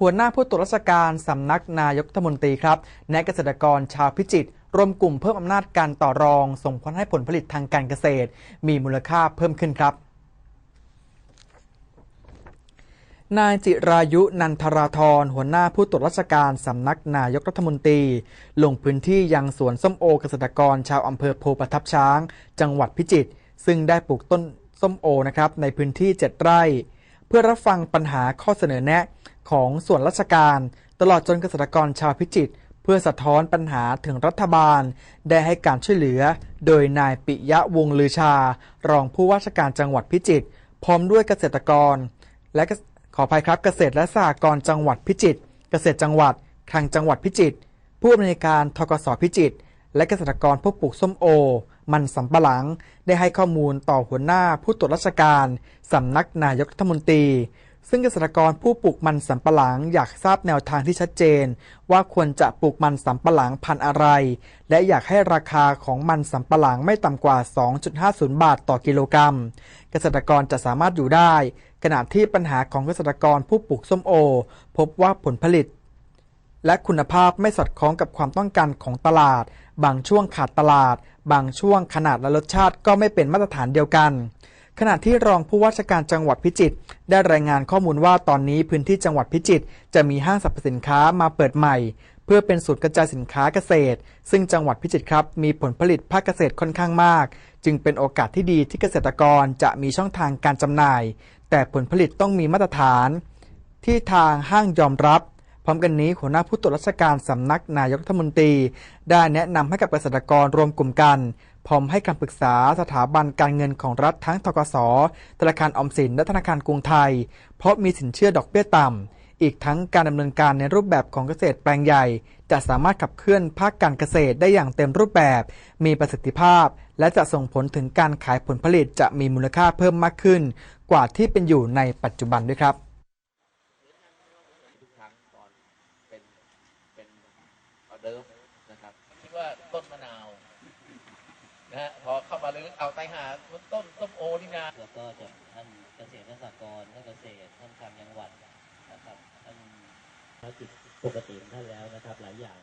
หัวหน้าผู้ตรวจราชการสำนักนายกรัฐมนตรีครับแนะเกษตรกรชาวพิจิตรรวมกลุ่มเพิ่มอำนาจการต่อรอง ส่งผลให้ผลผลิตทางการเกษตร มีมูลค่าเพิ่มขึ้นครับนายจิรายุนันทราธรหัวหน้าผู้ตรวจราชการสำนักนายกรัฐมนตรี ลงพื้นที่ยังสวนส้มโอเกษตรกรชาวอำเภอโพประทับช้าง จังหวัดพิจิตรซึ่งได้ปลูกต้นส้มโอนะครับในพื้นที่ 7 ไร่ เพื่อรับฟังปัญหาข้อเสนอแนะ ของส่วนราชการ ตลอดจนเกษตรกรชาวพิจิตรเพื่อสะท้อนปัญหาถึงรัฐบาล ได้ให้การช่วยเหลือ โดยนายปิยะวงลือชา รองผู้ว่าราชการจังหวัดพิจิตรพร้อมด้วยเกษตรกร และขออภัยครับเกษตรและสหกรณ์จังหวัดพิจิตรเกษตรจังหวัดคลังจังหวัดพิจิตรผู้อำนวยการทกสพิจิตรและเกษตรกรผู้ปลูกส้มโอ มันสำปะหลัง ได้ให้ข้อมูลต่อหัวหน้าผู้ตรวจราชการ สำนักนายกรัฐมนตรี ซึ่งเกษตรกรผู้ปลูกมันสำปะหลังอยากทราบแนวทางที่ชัดเจน ว่าควรจะปลูกมันสำปะหลังพันธุ์อะไร และอยากให้ราคาของมันสำปะหลังไม่ต่ำกว่า 2.50 บาทต่อกิโลกรัม เกษตรกรจะสามารถอยู่ได้ ขณะที่ปัญหาของเกษตรกรผู้ปลูกส้มโอ พบว่าผลผลิต และคุณภาพไม่สอดคล้องกับความต้องการของตลาด บางช่วงขาดตลาด บางช่วงขนาดและรสชาติก็ไม่เป็นมาตรฐานเดียวกัน ขณะที่รองผู้ว่าราชการจังหวัดพิจิตรได้รายงานข้อมูลว่าตอนนี้พื้นที่จังหวัดพิจิตรจะมีห้างสรรพสินค้ามาเปิดใหม่ เพื่อเป็นศูนย์กระจายสินค้าเกษตร ซึ่งจังหวัดพิจิตรครับมีผลผลิตภาคเกษตรค่อนข้างมาก จึงเป็นโอกาสที่ดีที่เกษตรกรจะมีช่องทางการจำหน่าย แต่ผลผลิตต้องมีมาตรฐาน ที่ทางห้างยอมรับพร้อมกันนี้หัวหน้าผู้ตรวจราชการสำนักนายกรัฐมนตรี ได้แนะนำให้กับเกษตรกรรวมกลุ่มกัน พร้อมให้คำปรึกษาสถาบันการเงินของรัฐทั้งทกสธนาคารอมสินและธนาคารกรุงไทย เพราะมีสินเชื่อดอกเบี้ยต่ำ อีกทั้งการดำเนินการในรูปแบบของเกษตรแปลงใหญ่ จะสามารถขับเคลื่อนภาคการเกษตรได้อย่างเต็มรูปแบบ มีประสิทธิภาพ และจะส่งผลถึงการขายผลผลิตจะมีมูลค่าเพิ่มมากขึ้น กว่าที่เป็นอยู่ในปัจจุบันด้วยครับเดิร์ฟนะครับคิดว่าต้นมะนาว นะฮะพอเข้ามาลึกเอาไตหาต้นต้นโอนี่นาแล้วก็จะท่านเกษตรและสหกรณ์ท่านเกษตรท่านคลังจังหวัดนะครับท่านภารกิจปกติของท่านแล้วนะครับหลายอย่าง